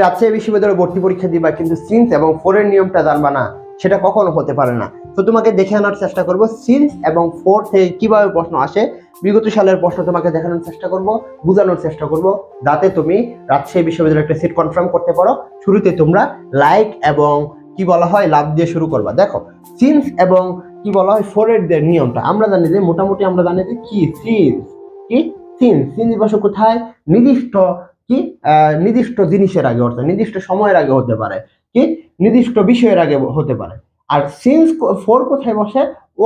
রাজশাহী বিশ্ববিদ্যালয়ে ভর্তি পরীক্ষা দিবা, কিন্তু সিন্স এবং ফোরের নিয়মটা জানবা না, সেটা কখনো হতে পারে না। তো তোমাকে দেখে আনার চেষ্টা করব সিন্স এবং ফোর থেকে কীভাবে প্রশ্ন আসে, বিগত সালের প্রশ্ন তোমাকে দেখানোর চেষ্টা করব, বোঝানোর চেষ্টা করব, যাতে তুমি রাজশাহী বিশ্ববিদ্যালয়ে একটা সিট কনফার্ম করতে পারো। শুরুতে তোমরা লাইক এবং কি বলা হয়, লাভ দিয়ে শুরু করবা। দেখো সিন্স এবং কি বলা হয়, ফোরের নিয়মটা, আমরা জানি যে, মোটামুটি আমরা জানি যে কি সিন্স কি? সিন্স সিন্স বসে কোথায়? নির্দিষ্ট কি? নির্দিষ্ট জিনিসের আগে অর্থাৎ নির্দিষ্ট সময়ের আগে হতে পারে, কি? নির্দিষ্ট বিষয়ের আগে হতে পারে। আর সিন্স ফোর কোথায় বসে?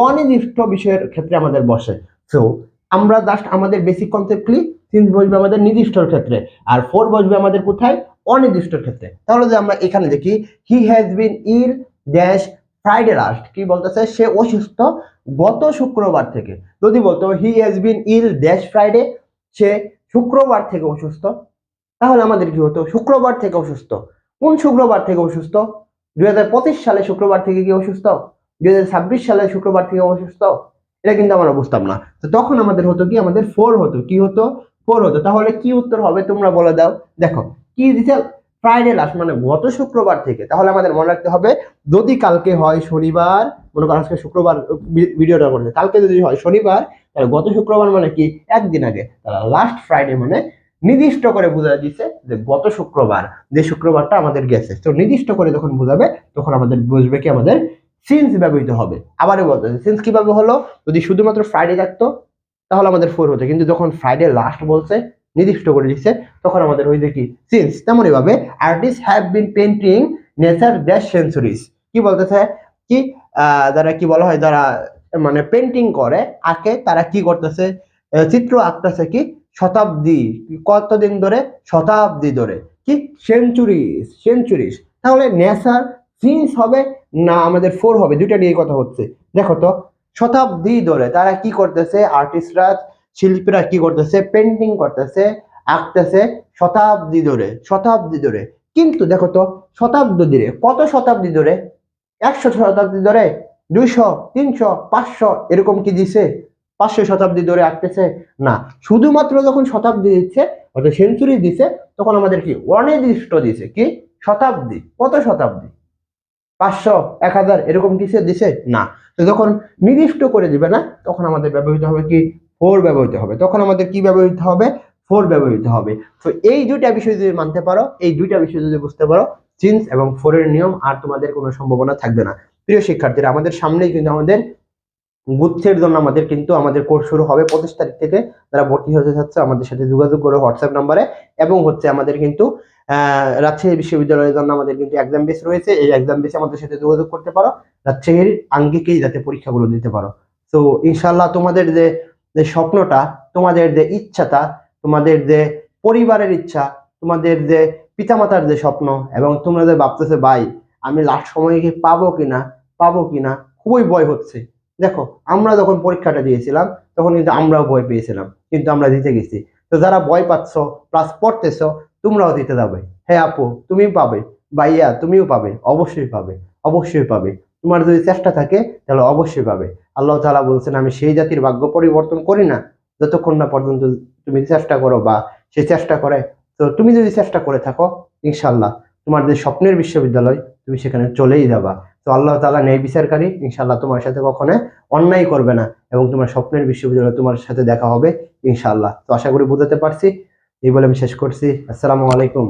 অনির্দিষ্ট বিষয়ের ক্ষেত্রে আমাদের বসে। তো আমরা জাস্ট আমাদের বেসিক কনসেপ্টলি সিন্স বসবে আমাদের নির্দিষ্টর ক্ষেত্রে, আর ফোর বসবে আমাদের কোথায়? অনির্দিষ্টর ক্ষেত্রে। তাহলে যে আমরা এখানে দেখি he has been ill dash Friday last কি বলতেছে? সে অসুস্থ গত শুক্রবার থেকে। যদি বলতো he has been ill dash Friday সে শুক্রবার থেকে অসুস্থ তাহলে আমাদের কি হতো? শুক্রবার থেকে অসুস্থ। কোন শুক্রবার থেকে অসুস্থ? দুই হাজার পঁচিশ সালে শুক্রবার থেকে কি অসুস্থ? দুই হাজার ছাব্বিশ সালে শুক্রবার থেকে অসুস্থ? এটা কিন্তু আমরা বুঝতাম না। তো তখন আমাদের হতো কি? আমাদের ফোর হতো। কি হতো? ফোর হতো। তাহলে কি উত্তর হবে তোমরা বলে দাও। দেখো, কি দিতে ফ্রাইডে লাস্ট মানে গত শুক্রবার থেকে। তাহলে আমাদের মনে রাখতে হবে, যদি কালকে হয় শনিবার, মনে করো আজকে শুক্রবার ভিডিওটা করছে, কালকে যদি হয় শনিবার, তাহলে গত শুক্রবার মানে কি? একদিন আগে। তাহলে লাস্ট ফ্রাইডে মানে নির্দিষ্ট করে বোঝা দিচ্ছে যে গত শুক্রবার, যে শুক্রবারটা আমাদের গেছে। তো নির্দিষ্ট করে যখন বোঝাবে, তখন আমাদের বুঝবে কি আমাদের সিন্স ব্যবহৃত হবে। আবারও বলতে সিন্স কীভাবে হলো? যদি শুধুমাত্র ফ্রাইডে থাকতো, তাহলে আমাদের ফোর হতো। কিন্তু যখন ফ্রাইডে লাস্ট বলছে, নির্দিষ্ট করে দিচ্ছে তখন আমাদের হয়েছে কি? সিন্স তেমনই ভাবে artist have been painting nature dash centuries কি বলতেছে? কি যারা কি বলা হয়, যারা মানে পেন্টিং করে, আঁকে, তারা কি করতেছে? চিত্র আঁকতেছে কি? শতাব্দী, কতদিন ধরে? শতাব্দী ধরে। কি? সেঞ্চুরিজ সেঞ্চুরিজ তাহলে নেচার সিন্স হবে না আমাদের ফোর হবে? দুইটা নিয়ে কথা হচ্ছে। দেখো তো, শতাব্দী ধরে তারা কি করতেছে? আর্টিস্টরা শিল্পীরা কি করতেছে? পেন্টিং করতেছে, আঁকতেছে শতাব্দী ধরে শতাব্দী ধরে। কিন্তু দেখো তো, শতাব্দী ধরে, কত শতাব্দী ধরে? একশো শতাব্দী ধরে? দুইশো, তিনশো, পাঁচশো, এরকম কি দিছে? পাঁচশো শতাব্দী ধরে আঁকতেছে? না। শুধুমাত্র যখন শতাব্দী দিচ্ছে, অর্থাৎ সেঞ্চুরি দিছে, তখন আমাদের কি অনির্দিষ্ট দিছে। কি? শতাব্দী। কত শতাব্দী? পাঁচশো, এক হাজার, এরকম কিছু দিছে? না। তো যখন নির্দিষ্ট করে দিবে না, তখন আমাদের ব্যবহৃত হবে কি? ফোর ব্যবহৃত হবে। তখন আমাদের কি ব্যবহৃত হবে? ফোর ব্যবহৃত হবে। তো এই দুইটা বিষয় যদি মানতে পারো, এই দুইটা বিষয় যদি বুঝতে পারো চিন্স এবং ফোরের নিয়ম আর তোমাদের কোনো সম্ভাবনা থাকবে না। প্রিয় শিক্ষার্থীরা, আমাদের সামনেই কিন্তু আমাদের গুচ্ছের জন্য আমাদের কিন্তু আমাদের কোর্স শুরু হবে পঁচিশ তারিখ থেকে। যারা ভর্তি হতে চাচ্ছে আমাদের সাথে যোগাযোগ করে হোয়াটসঅ্যাপ নাম্বারে এবং হচ্ছে আমাদের কিন্তু রাজশাহী বিশ্ববিদ্যালয়ের জন্য আমাদের কিন্তু এক্সাম বেস রয়েছে। এই এক্সাম বেসে আমাদের সাথে যোগাযোগ করতে পারো। রাজশাহীর আঙ্গিকেই যাতে পরীক্ষাগুলো দিতে পারো। তো ইনশাল্লাহ তোমাদের যে যে স্বপ্নটা, তোমাদের যে ইচ্ছাটা, তোমাদের যে পরিবারের ইচ্ছা, তোমাদের যে পিতামাতার যে স্বপ্ন, এবং তোমরা যে ভাবতেছে, ভাই, আমি লাস্ট সময়ে কি পাবো কিনা? পাবো কিনা? খুবই ভয় হচ্ছে। দেখো, আমরা যখন পরীক্ষাটা দিয়েছিলাম, তখন কিন্তু আমরাও ভয় পেয়েছিলাম, কিন্তু আমরা দিতে গেছি। তো যারা ভয় পাচ্ছ প্লাস পড়তেছ, তোমরাও দিতে যাবে। হ্যাঁ আপু, তুমিও পাবে, ভাইয়া, তুমিও পাবে, অবশ্যই পাবে অবশ্যই পাবে। তোমার যদি চেষ্টা থাকে, তাহলে অবশ্যই পাবে। আল্লাহ তাআলা বলছেন, আমি সেই জাতির ভাগ্য পরিবর্তন করি না। যতক্ষণ না পর্যন্ত তুমি চেষ্টা করো বা সে চেষ্টা করে, তো তুমি যদি চেষ্টা করে থাকো ইনশাল্লাহ তোমার যে স্বপ্নের বিশ্ববিদ্যালয়, তুমি সেখানে চলেই যাবা। তো আল্লাহ তালা ন্যায় বিচারকারী ইনশাল্লাহ তোমার সাথে কখনো অন্যায় করবে না এবং তোমার স্বপ্নের বিশ্ববিদ্যালয় তোমার সাথে দেখা হবে ইনশাল্লাহ তো আশা করি বুঝাতে পারছি। এই বলে আমি শেষ করছি। আসসালামু আলাইকুম।